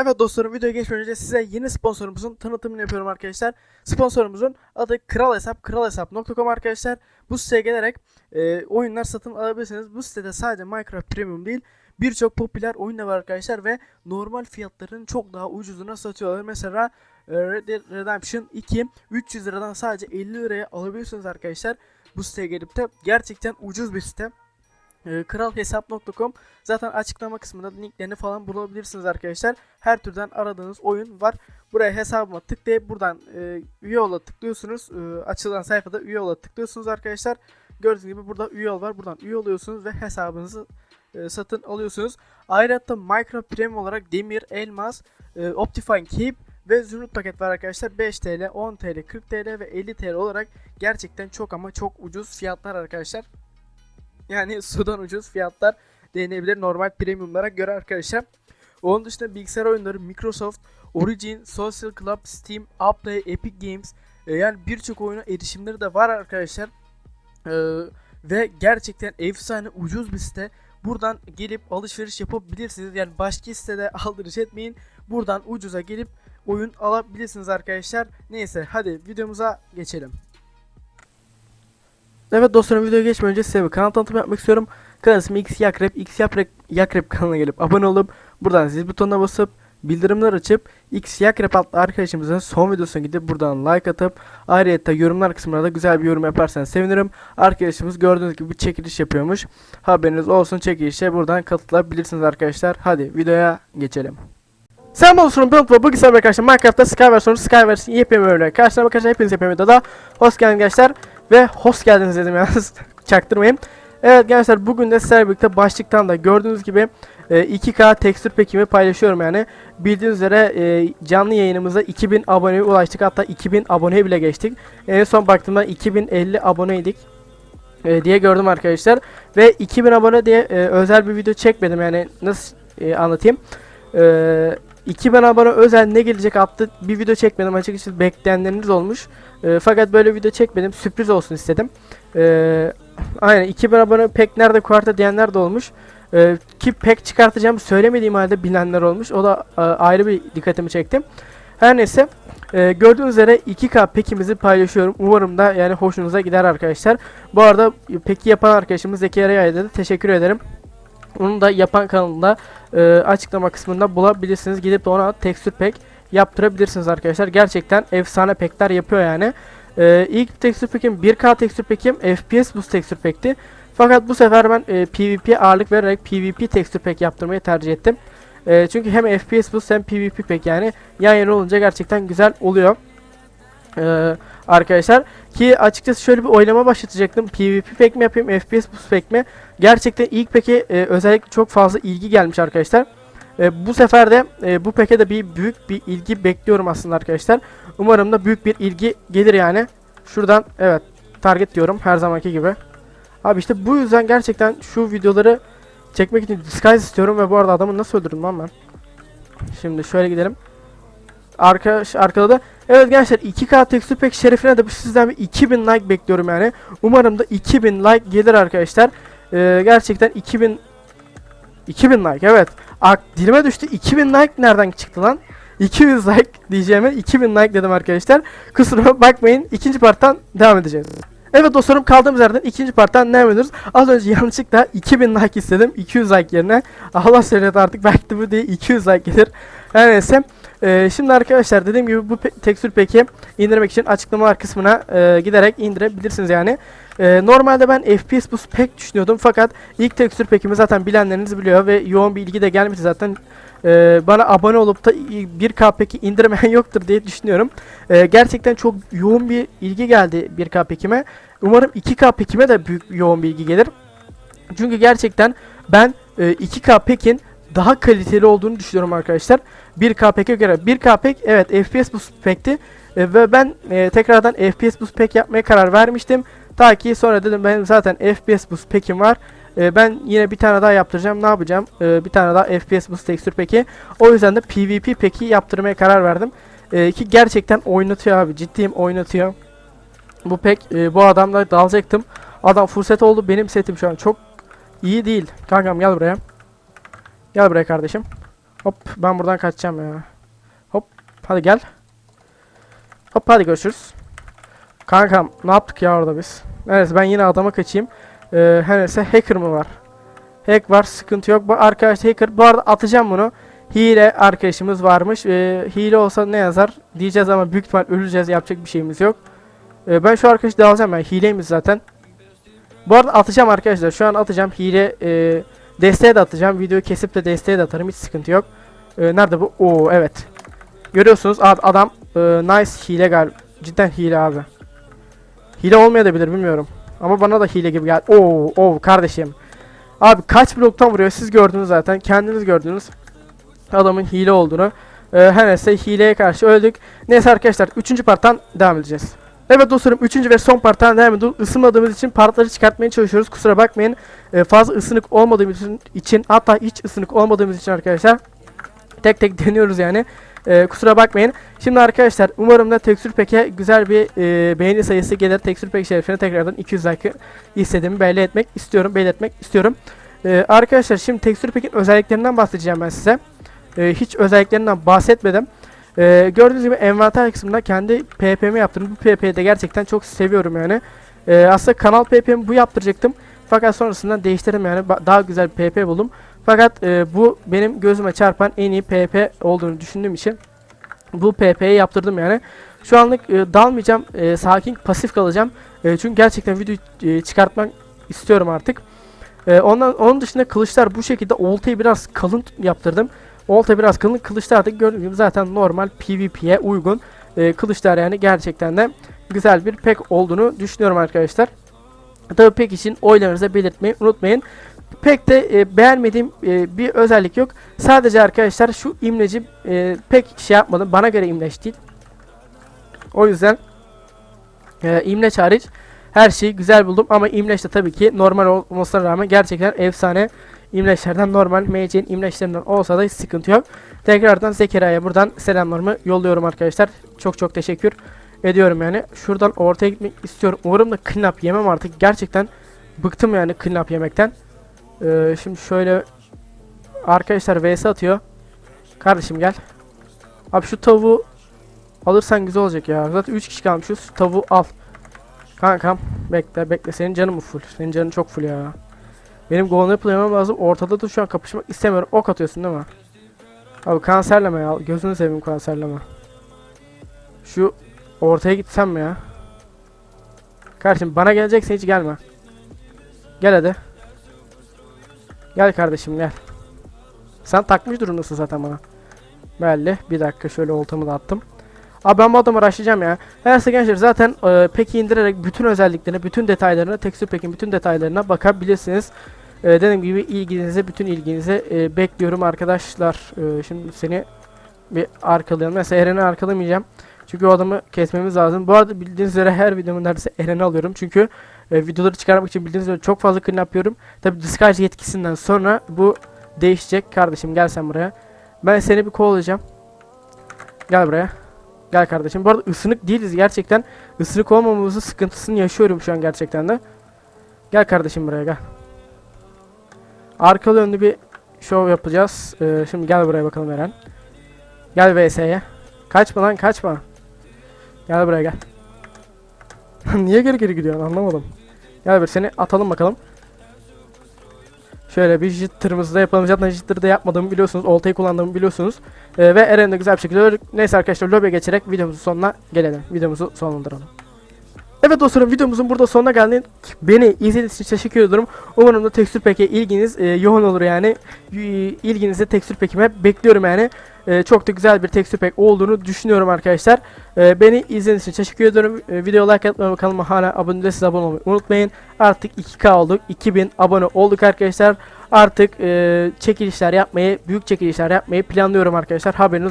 Evet dostlarım videoya geçmeden önce size yeni sponsorumuzun tanıtımını yapıyorum arkadaşlar. Sponsorumuzun adı Kral Hesap, kralhesap.com arkadaşlar. Bu siteye gelerek e, oyunlar satın alabilirsiniz. Bu sitede sadece Minecraft Premium değil birçok popüler oyun da var arkadaşlar ve normal fiyatların çok daha ucuzuna satıyorlar. Mesela e, Red Dead Redemption 2 300 liradan sadece 50 liraya alabiliyorsunuz arkadaşlar. Bu siteye gelip de gerçekten ucuz bir site. E, kralhesap.com Zaten açıklama kısmında linklerini falan bulabilirsiniz arkadaşlar. Her türden aradığınız oyun var. Buraya hesabıma tıklayıp buradan e, üye ola tıklıyorsunuz. E, açılan sayfada üye ola tıklıyorsunuz arkadaşlar. Gördüğünüz gibi burada üye ol var. Buradan üye oluyorsunuz ve hesabınızı e, satın alıyorsunuz. Ayrıca Minecraft Premium olarak demir, elmas, e, Optifine Keep ve zümrüt paket var arkadaşlar. 5 TL, 10 TL, 40 TL ve 50 TL olarak gerçekten çok ama çok ucuz fiyatlar arkadaşlar. Yani sudan ucuz fiyatlar denenebilir normal premiumlara göre arkadaşlar. Onun dışında bilgisayar oyunları Microsoft, Origin, Social Club, Steam, Uplay, Epic Games e, yani birçok oyuna erişimleri de var arkadaşlar. E, ve gerçekten efsane ucuz bir site. Buradan gelip alışveriş yapabilirsiniz. Yani başka sitede aldırış etmeyin. Buradan ucuza gelip oyun alabilirsiniz arkadaşlar. Neyse hadi videomuza geçelim. Evet dostlarım videoya geçmeden önce size bir kanal tanıtımı yapmak istiyorum. Kanal ismi X Yakrep, X Yakrep, Yakrep kanalına gelip abone olup buradan zil butonuna basıp bildirimler açıp X Yakrep arkadaşımızın son videosuna gidip buradan like atıp ayrıca yorumlar kısmına da güzel bir yorum yaparsanız sevinirim. Arkadaşımız gördüğünüz gibi çekiliş yapıyormuş. Haberiniz olsun çekilişe buradan katılabilirsiniz arkadaşlar. Hadi videoya geçelim. Selam olsun ben Utku. Bugün sizlerle arkadaşlar Minecraft'ta Skyverse'ın Skyverse'in yepyeni bölümüne karşılarına arkadaşlar hepiniz yepyeni videoda hoş geldiniz gençler ve hoş geldiniz dedim yalnız çaktırmayın. Evet gençler bugün de sizlerle birlikte başlıktan da gördüğünüz gibi e, 2K tekstür pekimi paylaşıyorum yani. Bildiğiniz üzere e, canlı yayınımıza 2000 aboneye ulaştık hatta 2000 aboneye bile geçtik. En son baktığımda 2050 aboneydik e, diye gördüm arkadaşlar. Ve 2000 abone diye e, özel bir video çekmedim yani nasıl e, anlatayım. E, 2000 abone özel ne gelecek adlı bir video çekmedim açıkçası bekleyenleriniz olmuş. E, fakat böyle video çekmedim sürpriz olsun istedim. E, aynen 2000 abone pek nerede kuarta diyenler de olmuş. E, ki pek çıkartacağımı söylemediğim halde bilenler olmuş. O da e, ayrı bir dikkatimi çekti. Her neyse e, gördüğünüz üzere 2K pekimizi paylaşıyorum. Umarım da yani hoşunuza gider arkadaşlar. Bu arada peki yapan arkadaşımız Zeki Araya'ya da teşekkür ederim. Onu da yapan kanalında e, açıklama kısmında bulabilirsiniz. Gidip de ona tekstür pek yaptırabilirsiniz arkadaşlar. Gerçekten efsane pekler yapıyor yani. E, ilk tekstür pekim 1K tekstür pekim FPS boost tekstür pekti. Fakat bu sefer ben e, PvP ağırlık vererek PvP tekstür pek yaptırmayı tercih ettim. E, çünkü hem FPS boost hem PvP pek yani yan yana olunca gerçekten güzel oluyor. E, arkadaşlar ki açıkçası şöyle bir oylama başlatacaktım. PvP pek mi yapayım FPS boost pek mi? Gerçekten ilk peki e, özellikle çok fazla ilgi gelmiş arkadaşlar. E, bu sefer de e, bu peke de bir büyük bir ilgi bekliyorum aslında arkadaşlar. Umarım da büyük bir ilgi gelir yani. Şuradan evet target diyorum her zamanki gibi. Abi işte bu yüzden gerçekten şu videoları çekmek için disguise istiyorum ve bu arada adamı nasıl öldürdüm lan ben? Şimdi şöyle gidelim. Arka, arkada da Evet gençler 2K tekstür pek şerefine de sizden bir 2000 like bekliyorum yani. Umarım da 2000 like gelir arkadaşlar. Ee, gerçekten 2000 2000 like evet. Ak dilime düştü. 2000 like nereden çıktı lan? 200 like diyeceğime 2000 like dedim arkadaşlar. Kusuruma bakmayın. İkinci parttan devam edeceğiz. Evet dostlarım kaldığımız yerden ikinci parttan devam ediyoruz. Az önce yanlışlıkla 2000 like istedim. 200 like yerine. Allah söyledi artık belki de bu diye 200 like gelir. Her neyse. Ee, şimdi arkadaşlar dediğim gibi bu pe tekstür peki indirmek için açıklamalar kısmına e, giderek indirebilirsiniz yani. E, normalde ben FPS boost pek düşünüyordum fakat ilk tekstür pekimi zaten bilenleriniz biliyor ve yoğun bir ilgi de gelmişti zaten. E, bana abone olup da 1K peki indirmeyen yoktur diye düşünüyorum. E, gerçekten çok yoğun bir ilgi geldi 1K pekime. Umarım 2K pekime de büyük yoğun bir ilgi gelir. Çünkü gerçekten ben e, 2K pekin daha kaliteli olduğunu düşünüyorum arkadaşlar. 1K pek'e göre 1K pek evet FPS boost pekti e, ve ben e, tekrardan FPS boost pek yapmaya karar vermiştim. Ta ki sonra dedim benim zaten FPS boost pekim var. E, ben yine bir tane daha yaptıracağım. Ne yapacağım? E, bir tane daha FPS boost tekstür peki. O yüzden de PvP peki yaptırmaya karar verdim. E, ki gerçekten oynatıyor abi. Ciddiyim oynatıyor. Bu pek e, bu adamla dalacaktım. Adam fırsat oldu. Benim setim şu an çok iyi değil. Kankam gel buraya. Gel buraya kardeşim. Hop ben buradan kaçacağım ya. Hop hadi gel. Hop hadi görüşürüz. Kankam ne yaptık ya orada biz? Neyse ben yine adama kaçayım. Ee, her neyse hacker mı var? Hack var sıkıntı yok. Bu arkadaş hacker. Bu arada atacağım bunu. Hile arkadaşımız varmış. Ee, hile olsa ne yazar diyeceğiz ama büyük ihtimal öleceğiz. Yapacak bir şeyimiz yok. Ee, ben şu arkadaşı da alacağım ben. Hileymiş zaten. Bu arada atacağım arkadaşlar. Şu an atacağım. Hile e, desteğe de atacağım. Videoyu kesip de desteğe de atarım. Hiç sıkıntı yok. Ee, nerede bu? Oo evet. Görüyorsunuz ad- adam e, nice hile galiba. Cidden hile abi. Hile olmayabilir bilmiyorum. Ama bana da hile gibi geldi. Oo, oo kardeşim. Abi kaç bloktan vuruyor siz gördünüz zaten. Kendiniz gördünüz. Adamın hile olduğunu. Ee, her neyse hileye karşı öldük. Neyse arkadaşlar 3. parttan devam edeceğiz. Evet dostlarım 3. ve son parttan devam ediyoruz. Isınmadığımız için partları çıkartmaya çalışıyoruz. Kusura bakmayın. Ee, fazla ısınık olmadığımız için, hatta hiç ısınık olmadığımız için arkadaşlar tek tek deniyoruz yani. Ee, kusura bakmayın. Şimdi arkadaşlar umarım da Tekstür Pack'e güzel bir e, beğeni sayısı gelir. Tekstür Pack şerefine tekrardan 200 like istediğimi belli etmek istiyorum, belirtmek istiyorum. Ee, arkadaşlar şimdi Tekstür Pack'in özelliklerinden bahsedeceğim ben size. Ee, hiç özelliklerinden bahsetmedim. Ee, gördüğünüz gibi envanter kısmında kendi PP'mi yaptım. Bu PP'yi de gerçekten çok seviyorum yani. Ee, aslında kanal PP'mi bu yaptıracaktım. Fakat sonrasında değiştirdim yani. Daha güzel bir PP buldum. Fakat e, bu benim gözüme çarpan en iyi PP olduğunu düşündüğüm için bu PP'yi yaptırdım yani. Şu anlık e, dalmayacağım. e, sakin pasif kalacağım. E, çünkü gerçekten video e, çıkartmak istiyorum artık. E, ondan onun dışında kılıçlar bu şekilde oltayı biraz kalın yaptırdım. Olta biraz kalın kılıçlar da gördüğünüz zaten normal PvP'ye uygun e, kılıçlar yani gerçekten de güzel bir pek olduğunu düşünüyorum arkadaşlar. Tabii pek için oylarınızı belirtmeyi unutmayın. Pek de e, beğenmediğim e, bir özellik yok. Sadece arkadaşlar şu imleci e, pek şey yapmadım. Bana göre imleç değil. O yüzden e, imleç hariç her şeyi güzel buldum ama imleç de tabii ki normal olmasına rağmen gerçekten efsane imleçlerden normal MC'nin imleçlerinden olsa da sıkıntı yok. Tekrardan Zekeriya'ya buradan selamlarımı yolluyorum arkadaşlar. Çok çok teşekkür ediyorum yani. Şuradan ortaya gitmek istiyorum. Umarım da clean up yemem artık. Gerçekten bıktım yani clean up yemekten. Ee, şimdi şöyle arkadaşlar vs atıyor. Kardeşim gel. Abi şu tavuğu alırsan güzel olacak ya. Zaten 3 kişi kalmışız. Şu tavuğu al. Kankam bekle bekle. Senin canın mı full? Senin canın çok full ya. Benim golünü yapılamam lazım. Ortada da şu an kapışmak istemiyorum. Ok atıyorsun değil mi? Abi kanserleme ya. Gözünü seveyim kanserleme. Şu ortaya gitsem mi ya? Kardeşim bana gelecekse hiç gelme. Gel hadi. Gel kardeşim gel. Sen takmış durumdasın zaten bana. Belli. Bir dakika şöyle oltamı da attım. Abi ben bu adamı rushlayacağım ya. Her neyse gençler zaten e, peki indirerek bütün özelliklerine, bütün detaylarına, tekstür pekin bütün detaylarına bakabilirsiniz. E, dediğim gibi ilginize, bütün ilginize e, bekliyorum arkadaşlar. E, şimdi seni bir arkalayalım. Mesela Eren'i arkalamayacağım. Çünkü o adamı kesmemiz lazım. Bu arada bildiğiniz üzere her videomun neredeyse Eren'i alıyorum. Çünkü e, videoları çıkarmak için bildiğiniz üzere çok fazla clean yapıyorum. Tabi Disguise yetkisinden sonra bu değişecek. Kardeşim gel sen buraya. Ben seni bir kovalayacağım. Gel buraya. Gel kardeşim. Bu arada ısınık değiliz gerçekten. Isınık olmamamızın sıkıntısını yaşıyorum şu an gerçekten de. Gel kardeşim buraya gel. Arkalı önlü bir şov yapacağız. Ee, şimdi gel buraya bakalım Eren. Gel VS'ye. Kaçma lan kaçma. Gel buraya gel. Niye geri geri gidiyorsun anlamadım. Gel bir seni atalım bakalım. Şöyle bir jitter'ımızı da yapalım. Zaten jitter'ı da yapmadığımı biliyorsunuz. Oltayı kullandığımı biliyorsunuz. Ee, ve Eren'i de güzel bir şekilde. Neyse arkadaşlar lobiye geçerek videomuzun sonuna gelelim. Videomuzu sonlandıralım. Evet dostlarım videomuzun burada sonuna geldik. Beni izlediğiniz için teşekkür ediyorum. Umarım da tekstür peke ilginiz e, yoğun olur yani. İlginizi tekstür pekime bekliyorum yani. E, çok da güzel bir tekstür pek olduğunu düşünüyorum arkadaşlar. E, beni izlediğiniz için teşekkür ediyorum. E, video like atmayı kanalıma hala abone değilseniz abone olmayı unutmayın. Artık 2K olduk. 2000 abone olduk arkadaşlar. Artık e, çekilişler yapmayı, büyük çekilişler yapmayı planlıyorum arkadaşlar. Haberiniz